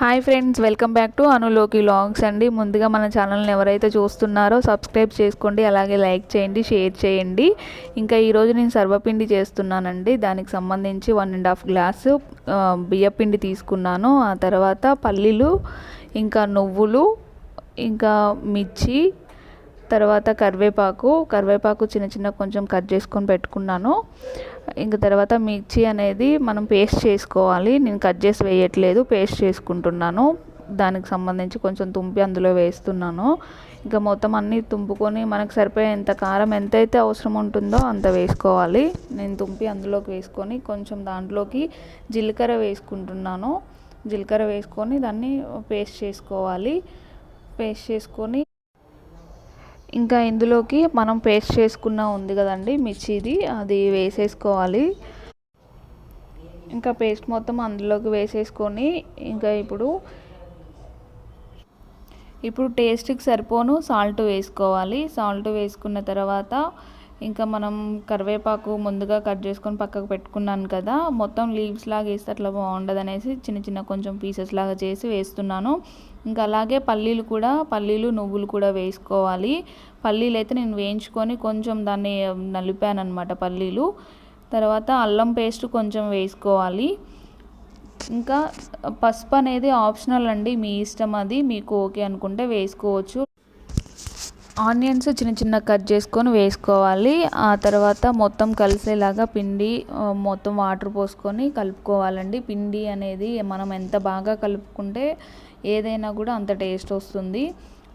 Hi friends welcome back to అనులోకి vlogs అండి. ముందుగా మన ఛానల్ని ఎవరైతే చూస్తున్నారో సబ్స్క్రైబ్ చేసుకోండి అలాగే లైక్ చేయండి షేర్ చేయండి. ఇంకా ఈరోజు నేను సర్వపిండి చేస్తున్నానండి. దానికి సంబంధించి వన్ అండ్ హాఫ్ గ్లాసు బియ్యపిండి తీసుకున్నాను. ఆ తర్వాత పల్లీలు ఇంకా నువ్వులు ఇంకా మిర్చి తర్వాత కరివేపాకు కరివేపాకు చిన్న చిన్న కొంచెం కట్ చేసుకొని పెట్టుకున్నాను. ఇంకా తర్వాత మిర్చి అనేది మనం పేస్ట్ చేసుకోవాలి. నేను కట్ చేసి వేయట్లేదు పేస్ట్ చేసుకుంటున్నాను. దానికి సంబంధించి కొంచెం తుంపి అందులో వేస్తున్నాను. ఇంకా మొత్తం అన్నీ తుంపుకొని మనకు సరిపోయేంత కారం ఎంతైతే అవసరం ఉంటుందో అంత వేసుకోవాలి. నేను తుంపి అందులోకి వేసుకొని కొంచెం దాంట్లోకి జీలకర్ర వేసుకుంటున్నాను. జీలకర్ర వేసుకొని దాన్ని పేస్ట్ చేసుకోవాలి. పేస్ట్ చేసుకొని ఇంకా ఇందులోకి మనం పేస్ట్ చేసుకున్న ఉంది కదండి మిర్చిది అది వేసేసుకోవాలి. ఇంకా పేస్ట్ మొత్తం అందులోకి వేసేసుకొని ఇంకా ఇప్పుడు ఇప్పుడు టేస్ట్కి సరిపోను సాల్ట్ వేసుకోవాలి. సాల్ట్ వేసుకున్న తర్వాత ఇంకా మనం కరివేపాకు ముందుగా కట్ చేసుకొని పక్కకు పెట్టుకున్నాను కదా మొత్తం లీవ్స్ లాగా వేస్తే అట్లా బాగుండదు అనేసి చిన్న చిన్న కొంచెం పీసెస్ లాగా చేసి వేస్తున్నాను. ఇంకా అలాగే పల్లీలు కూడా పల్లీలు నువ్వులు కూడా వేసుకోవాలి. పల్లీలు అయితే నేను వేయించుకొని కొంచెం దాన్ని నలిపాను అనమాట పల్లీలు. తర్వాత అల్లం పేస్ట్ కొంచెం వేసుకోవాలి. ఇంకా పసుపు అనేది ఆప్షనల్ అండి మీ ఇష్టం అది మీకు ఓకే అనుకుంటే వేసుకోవచ్చు. ఆనియన్స్ చిన్న చిన్న కట్ చేసుకొని వేసుకోవాలి. ఆ తర్వాత మొత్తం కలిసేలాగా పిండి మొత్తం వాటర్ పోసుకొని కలుపుకోవాలండి. పిండి అనేది మనం ఎంత బాగా కలుపుకుంటే ఏదైనా కూడా అంత టేస్ట్ వస్తుంది.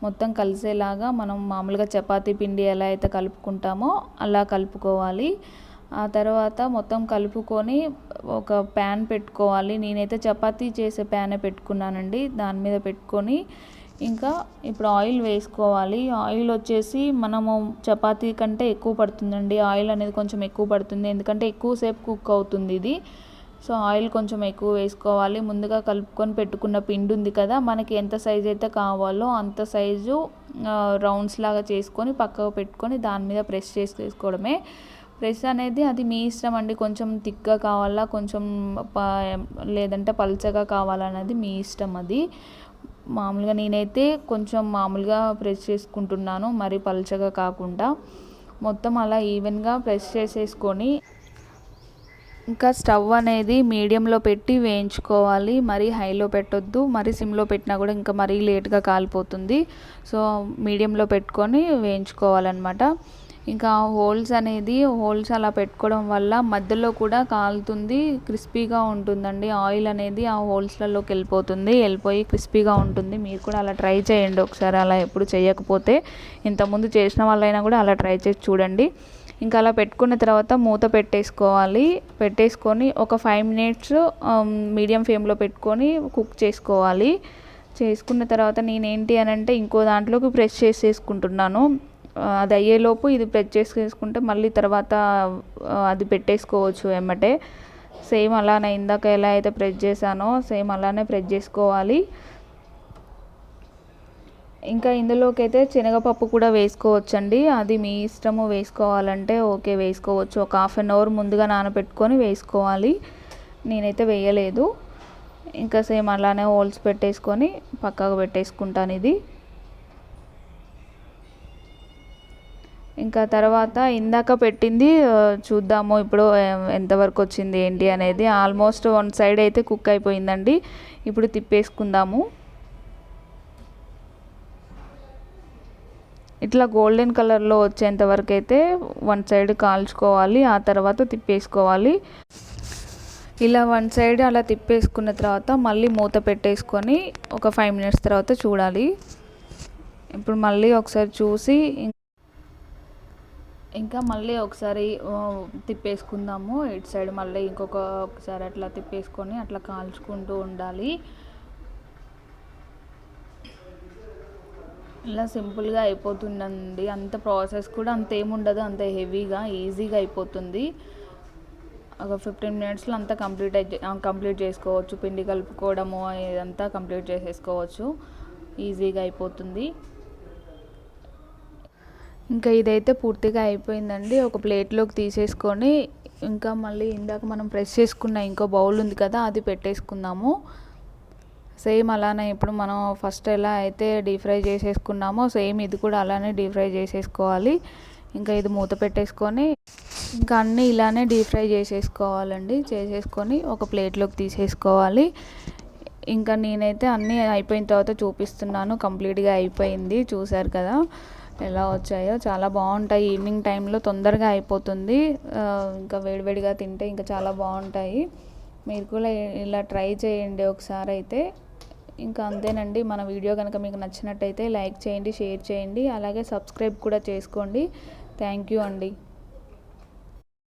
మొత్తం కలిసేలాగా మనం మామూలుగా చపాతీ పిండి ఎలా అయితే కలుపుకుంటామో అలా కలుపుకోవాలి. ఆ తర్వాత మొత్తం కలుపుకొని ఒక ప్యాన్ పెట్టుకోవాలి. నేనైతే చపాతీ చేసే ప్యానే పెట్టుకున్నానండి. దాని మీద పెట్టుకొని ఇంకా ఇప్పుడు ఆయిల్ వేసుకోవాలి. ఆయిల్ వచ్చేసి మనము చపాతీ కంటే ఎక్కువ పడుతుందండి. ఆయిల్ అనేది కొంచెం ఎక్కువ పడుతుంది. ఎందుకంటే ఎక్కువసేపు కుక్ అవుతుంది ఇది. సో ఆయిల్ కొంచెం ఎక్కువ వేసుకోవాలి. ముందుగా కలుపుకొని పెట్టుకున్న పిండి ఉంది కదా మనకి ఎంత సైజ్ అయితే కావాలో అంత సైజు రౌండ్స్ లాగా చేసుకొని పక్కకు పెట్టుకొని దాని మీద ప్రెస్ చేసి వేసుకోవడమే ప్రెస్ అనేది అది మీ ఇష్టం అండి. కొంచెం థిక్గా కావాలా కొంచెం లేదంటే పల్చగా కావాలన్నది మీ ఇష్టం అది. మామూలుగా నేనైతే కొంచెం మామూలుగా ప్రెస్ చేసుకుంటున్నాను మరి పలచగా కాకుండా. మొత్తం అలా ఈవెన్గా ప్రెస్ చేసేసుకొని ఇంకా స్టవ్ అనేది మీడియంలో పెట్టి వేయించుకోవాలి. మరీ హైలో పెట్టొద్దు మరి సిమ్లో పెట్టినా కూడా ఇంకా మరీ లేట్గా కాలిపోతుంది. సో మీడియంలో పెట్టుకొని వేయించుకోవాలన్నమాట. ఇంకా హోల్స్ అనేది హోల్స్ అలా పెట్టుకోవడం వల్ల మధ్యలో కూడా కాలుతుంది క్రిస్పీగా ఉంటుందండి. ఆయిల్ అనేది ఆ హోల్స్లలోకి వెళ్ళిపోతుంది వెళ్ళిపోయి క్రిస్పీగా ఉంటుంది. మీరు కూడా అలా ట్రై చేయండి ఒకసారి. అలా ఎప్పుడు చేయకపోతే ఇంతకుముందు చేసిన వాళ్ళైనా కూడా అలా ట్రై చేసి చూడండి. ఇంకా అలా పెట్టుకున్న తర్వాత మూత పెట్టేసుకోవాలి. పెట్టేసుకొని ఒక ఫైవ్ మినిట్స్ మీడియం ఫ్లేమ్లో పెట్టుకొని కుక్ చేసుకోవాలి. చేసుకున్న తర్వాత నేనేంటి అని అంటే ఇంకో దాంట్లోకి ప్రెస్ చేసేసుకుంటున్నాను. అది అయ్యేలోపు ఇది ప్రెస్ చేసుకుంటే మళ్ళీ తర్వాత అది పెట్టేసుకోవచ్చు వెంబటే సేమ్ అలానే ఇందాక ఎలా అయితే ప్రెస్ చేశానో సేమ్ అలానే ప్రెస్ చేసుకోవాలి. ఇంకా ఇందులోకైతే శనగపప్పు కూడా వేసుకోవచ్చండి. అది మీ ఇష్టము వేసుకోవాలంటే ఓకే వేసుకోవచ్చు. ఒక హాఫ్ అన్ అవర్ ముందుగా నానబెట్టుకొని వేసుకోవాలి. నేనైతే వేయలేదు. ఇంకా సేమ్ అలానే హోల్స్ పెట్టేసుకొని పక్కకు పెట్టేసుకుంటాను ఇది. ఇంకా తర్వాత ఇందాక పెట్టింది చూద్దాము ఇప్పుడు ఎంతవరకు వచ్చింది ఏంటి అనేది. ఆల్మోస్ట్ వన్ సైడ్ అయితే కుక్ అయిపోయిందండి. ఇప్పుడు తిప్పేసుకుందాము. ఇట్లా గోల్డెన్ కలర్లో వచ్చేంత వరకు అయితే వన్ సైడ్ కాల్చుకోవాలి ఆ తర్వాత తిప్పేసుకోవాలి. ఇలా వన్ సైడ్ అలా తిప్పేసుకున్న తర్వాత మళ్ళీ మూత పెట్టేసుకొని ఒక ఫైవ్ మినిట్స్ తర్వాత చూడాలి. ఇప్పుడు మళ్ళీ ఒకసారి చూసి ఇంకా మళ్ళీ ఒకసారి తిప్పేసుకుందాము. ఇటు సైడ్ మళ్ళీ ఇంకొక ఒకసారి అట్లా తిప్పేసుకొని అట్లా కాల్చుకుంటూ ఉండాలి. ఇలా సింపుల్గా అయిపోతుందండి. అంత ప్రాసెస్ కూడా అంత ఏముండదు అంత హెవీగా ఈజీగా అయిపోతుంది. ఒక ఫిఫ్టీన్ మినిట్స్లో అంతా కంప్లీట్ అయి కంప్లీట్ చేసుకోవచ్చు. పిండి కలుపుకోవడము ఇదంతా కంప్లీట్ చేసేసుకోవచ్చు. ఈజీగా అయిపోతుంది. ఇంకా ఇదైతే పూర్తిగా అయిపోయిందండి. ఒక ప్లేట్లోకి తీసేసుకొని ఇంకా మళ్ళీ ఇందాక మనం ప్రెస్ చేసుకున్న ఇంకో బౌల్ ఉంది కదా అది పెట్టేసుకుందాము. సేమ్ అలానే ఇప్పుడు మనం ఫస్ట్ ఎలా అయితే డీప్ ఫ్రై చేసేసుకున్నామో సేమ్ ఇది కూడా అలానే డీప్ ఫ్రై చేసేసుకోవాలి. ఇంకా ఇది మూత పెట్టేసుకొని ఇంకా అన్నీ ఇలానే డీప్ ఫ్రై చేసేసుకోవాలండి. చేసేసుకొని ఒక ప్లేట్లోకి తీసేసుకోవాలి. ఇంకా నేనైతే అన్నీ అయిపోయిన తర్వాత చూపిస్తున్నాను. కంప్లీట్గా అయిపోయింది. చూసారు కదా? ఎలా వచ్చాయో చాలా బాగుంటాయి. ఈవినింగ్ టైంలో తొందరగా అయిపోతుంది. ఇంకా వేడివేడిగా తింటే ఇంకా చాలా బాగుంటాయి. మీరు కూడా ఇలా ట్రై చేయండి ఒకసారి అయితే. ఇంకా అంతేనండి. మన వీడియో కనుక మీకు నచ్చినట్టయితే లైక్ చేయండి షేర్ చేయండి. అలాగే సబ్స్క్రైబ్ కూడా చేసుకోండి. థ్యాంక్ యూ అండి.